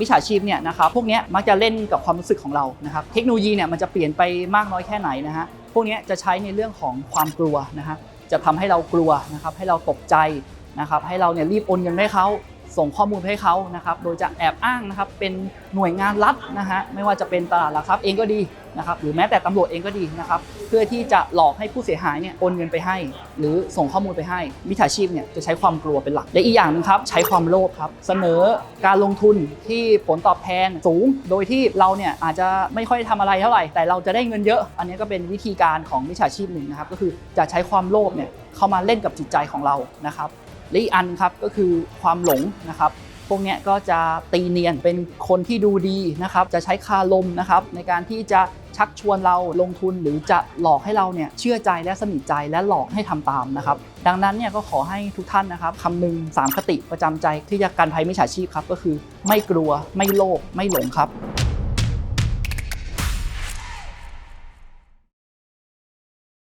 มิจฉาชีพเนี่ยนะครับพวกนี้มักจะเล่นกับความรู้สึกของเรานะครับเทคโนโลยีเนี่ยมันจะเปลี่ยนไปมากน้อยแค่ไหนนะฮะพวกนี้จะใช้ในเรื่องของความกลัวนะฮะจะทำให้เรากลัวนะครับให้เราตกใจนะครับให้เราเนี่ยรีบโอนเงินให้เขา ส่งข้อมูลไปให้เขานะครับโดยจะแอบอ้างนะครับเป็นหน่วยงานรัฐนะฮะไม่ว่าจะเป็นตลาดหลักทรัพย์เองก็ดีนะครับหรือแม้แต่ตำรวจเองก็ดีนะครับเพื่อที่จะหลอกให้ผู้เสียหายเนี่ยโอนเงินไปให้ หรือส่งข้อมูลไปให้มิจฉาชีพเนี่ยจะใช้ความกลัวเป็นหลักและอีกอย่างหนึงครับใช้ความโลภครับเสนอการลงทุนที่ผลตอบแทนสูง โดยที่เราเนี่ยอาจจะไม่ค่อยทำอะไรเท่าไหร่แต่เราจะได้เงินเยอะ อันนี้ก็เป็นวิธีการของมิจฉาชีพหนึ่งนะครับก็คือจะใช้ความโลภเนี่ยเข้ามาเล่นกับจิตใจของเรานะครับ และอีกอันครับก็คือความหลงนะครับ พวกนี้ก็จะตีเนียนเป็นคนที่ดูดีนะครับ จะใช้คาลมนะครับ ในการที่จะชักชวนเราลงทุนหรือจะหลอกให้เราเนี่ยเชื่อใจและสนิทใจและหลอกให้ทำตามนะครับ ดังนั้นเนี่ยก็ขอให้ทุกท่านนะครับคำนึงสามคติประจำใจที่จะกันภัยมิจฉาชีพครับก็คือ ไม่กลัวไม่โลภไม่หลงครับ